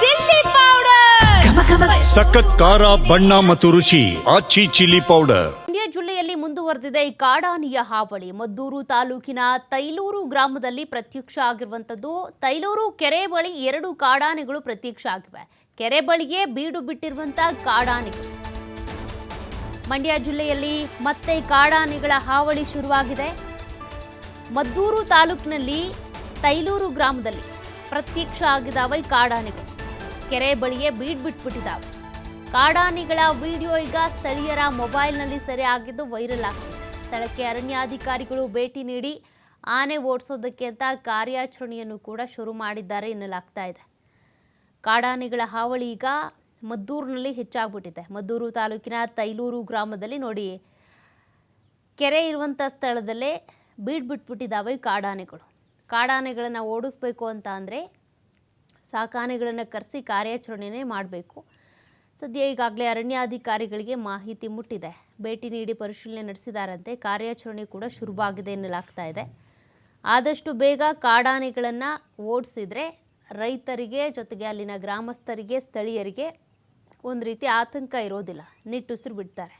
Chilli powder. ಸಖತ್ ಖಾರ ಬಣ್ಣ ಮತ್ತು ರುಚಿ ಆಚಿ ಚಿಲ್ಲಿ ಪೌಡರ್. ಮಂಡ್ಯ ಜಿಲ್ಲೆಯಲ್ಲಿ ಮುಂದುವರೆದಿದೆ ಈ ಕಾಡಾನೆಯ ಹಾವಳಿ. ಮದ್ದೂರು ತಾಲೂಕಿನ ತೈಲೂರು ಗ್ರಾಮದಲ್ಲಿ ಪ್ರತ್ಯಕ್ಷ ಆಗಿರುವಂಥದ್ದು ತೈಲೂರು ಕೆರೆ ಬಳಿ ಎರಡು ಕಾಡಾನೆಗಳು ಪ್ರತ್ಯಕ್ಷ ಆಗಿವೆ. ಕೆರೆ ಬಳಿಯೇ ಬೀಡು ಬಿಟ್ಟಿರುವಂತ ಕಾಡಾನೆಗಳು. ಮಂಡ್ಯ ಜಿಲ್ಲೆಯಲ್ಲಿ ಮತ್ತೆ ಕಾಡಾನೆಗಳ ಹಾವಳಿ ಶುರುವಾಗಿದೆ. ಮದ್ದೂರು ತಾಲೂಕಿನಲ್ಲಿ ತೈಲೂರು ಗ್ರಾಮದಲ್ಲಿ ಪ್ರತ್ಯಕ್ಷ ಆಗಿದ್ದಾವೆ ಈ ಕಾಡಾನೆಗಳು. ಕೆರೆ ಬಳಿಯೇ ಬೀಡ್ ಬಿಟ್ಬಿಟ್ಟಿದ್ದಾವೆ. ಕಾಡಾನೆಗಳ ವಿಡಿಯೋ ಈಗ ಸ್ಥಳೀಯರ ಮೊಬೈಲ್ನಲ್ಲಿ ಸೆರೆ ಆಗಿದ್ದು ವೈರಲ್ ಆಗ್ತಿದೆ ಸ್ಥಳಕ್ಕೆ ಅರಣ್ಯಾಧಿಕಾರಿಗಳು ಭೇಟಿ ನೀಡಿ ಆನೆ ಓಡಿಸೋದಕ್ಕೆ ಅಂತ ಕಾರ್ಯಾಚರಣೆಯನ್ನು ಕೂಡ ಶುರು ಮಾಡಿದ್ದಾರೆ ಎನ್ನಲಾಗ್ತಾ ಇದೆ. ಕಾಡಾನೆಗಳ ಹಾವಳಿ ಈಗ ಮದ್ದೂರಿನಲ್ಲಿ ಹೆಚ್ಚಾಗ್ಬಿಟ್ಟಿದೆ. ಮದ್ದೂರು ತಾಲೂಕಿನ ತೈಲೂರು ಗ್ರಾಮದಲ್ಲಿ ನೋಡಿ, ಕೆರೆ ಇರುವಂಥ ಸ್ಥಳದಲ್ಲೇ ಬೀಡ್ ಬಿಟ್ಬಿಟ್ಟಿದ್ದಾವೆ ಕಾಡಾನೆಗಳು. ಕಾಡಾನೆಗಳನ್ನು ಓಡಿಸ್ಬೇಕು ಅಂತ ಅಂದರೆ ಸಾಕಾನೆಗಳನ್ನು ಕರೆಸಿ ಕಾರ್ಯಾಚರಣೆನೇ ಮಾಡಬೇಕು. ಸದ್ಯ ಈಗಾಗಲೇ ಅರಣ್ಯಾಧಿಕಾರಿಗಳಿಗೆ ಮಾಹಿತಿ ಮುಟ್ಟಿದೆ. ಭೇಟಿ ನೀಡಿ ಪರಿಶೀಲನೆ ನಡೆಸಿದಾರಂತೆ ಕಾರ್ಯಾಚರಣೆ ಕೂಡ ಶುರುವಾಗಿದೆ ಎನ್ನಲಾಗ್ತಾ ಇದೆ. ಆದಷ್ಟು ಬೇಗ ಕಾಡಾನೆಗಳನ್ನು ಓಡಿಸಿದ್ರೆ ರೈತರಿಗೆ ಜೊತೆಗೆ ಅಲ್ಲಿನ ಗ್ರಾಮಸ್ಥರಿಗೆ, ಸ್ಥಳೀಯರಿಗೆ ಒಂದು ರೀತಿ ಆತಂಕ ಇರೋದಿಲ್ಲ. ನಿಟ್ಟುಸಿರು ಬಿಡ್ತಾರೆ.